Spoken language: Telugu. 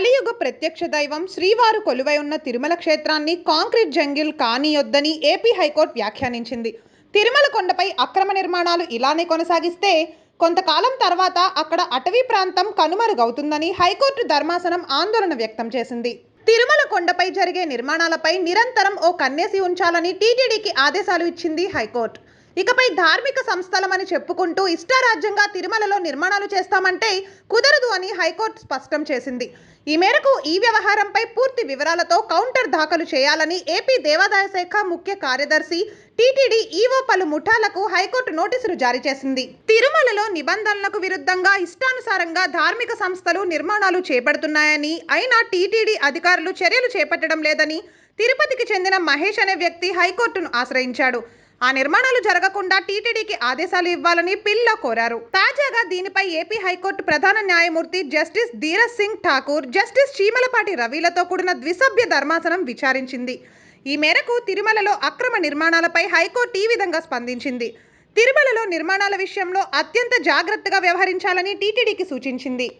కలియుగ ప్రత్యక్ష దైవం శ్రీవారు కొలువై ఉన్న తిరుమల క్షేత్రాన్ని కాంక్రీట్ జంగిల్ కానీయొద్దని ఏపీ హైకోర్టు వ్యాఖ్యానించింది. తిరుమల కొండపై అక్రమ నిర్మాణాలు ఇలానే కొనసాగిస్తే కొంతకాలం తర్వాత అక్కడ అటవీ ప్రాంతం కనుమరుగవుతుందని హైకోర్టు ధర్మాసనం ఆందోళన వ్యక్తం చేసింది. తిరుమల కొండపై జరిగే నిర్మాణాలపై నిరంతరం ఓ కన్నేసి ఉంచాలని టీటీడీకి ఆదేశాలు ఇచ్చింది హైకోర్టు. ఇకపై ధార్మిక సంస్థలమని చెప్పుకుంటూ ఇష్టారాజ్యంగా తిరుమలలో నిర్మాణాలు చేస్తామంటే కుదరదు అని హైకోర్టు స్పష్టం చేసింది. ఈ మేరకు ఈ వ్యవహారంపై పూర్తి వివరాలతో కౌంటర్ దాఖలు చేయాలని ఏపీ దేవాదాయ శాఖ ముఖ్య కార్యదర్శి టీటీడీ ఈవో పలు ముఠాలకు హైకోర్టు నోటీసులు జారీ చేసింది. తిరుమలలో నిబంధనలకు విరుద్ధంగా ఇష్టానుసారంగా ధార్మిక సంస్థలు నిర్మాణాలు చేపడుతున్నాయని అయినా టీటీడీ అధికారులు చర్యలు చేపట్టడం లేదని తిరుపతికి చెందిన మహేష్ అనే వ్యక్తి హైకోర్టును ఆశ్రయించాడు. ఆ నిర్మాణాలు జరగకుండా టీటీడీకి ఆదేశాలు ఇవ్వాలని పిల్ల కోరారు. తాజాగా దీనిపై ఏపీ హైకోర్టు ప్రధాన న్యాయమూర్తి జస్టిస్ ధీరజ్ సింగ్ ఠాకూర్ జస్టిస్ చీమలపాటి రవిలతో కూడిన ద్విసభ్య ధర్మాసనం విచారించింది. ఈ మేరకు తిరుమలలో అక్రమ నిర్మాణాలపై హైకోర్టు ఈ విధంగా స్పందించింది. తిరుమలలో నిర్మాణాల విషయంలో అత్యంత జాగ్రత్తగా వ్యవహరించాలని టీటీడీకి సూచించింది.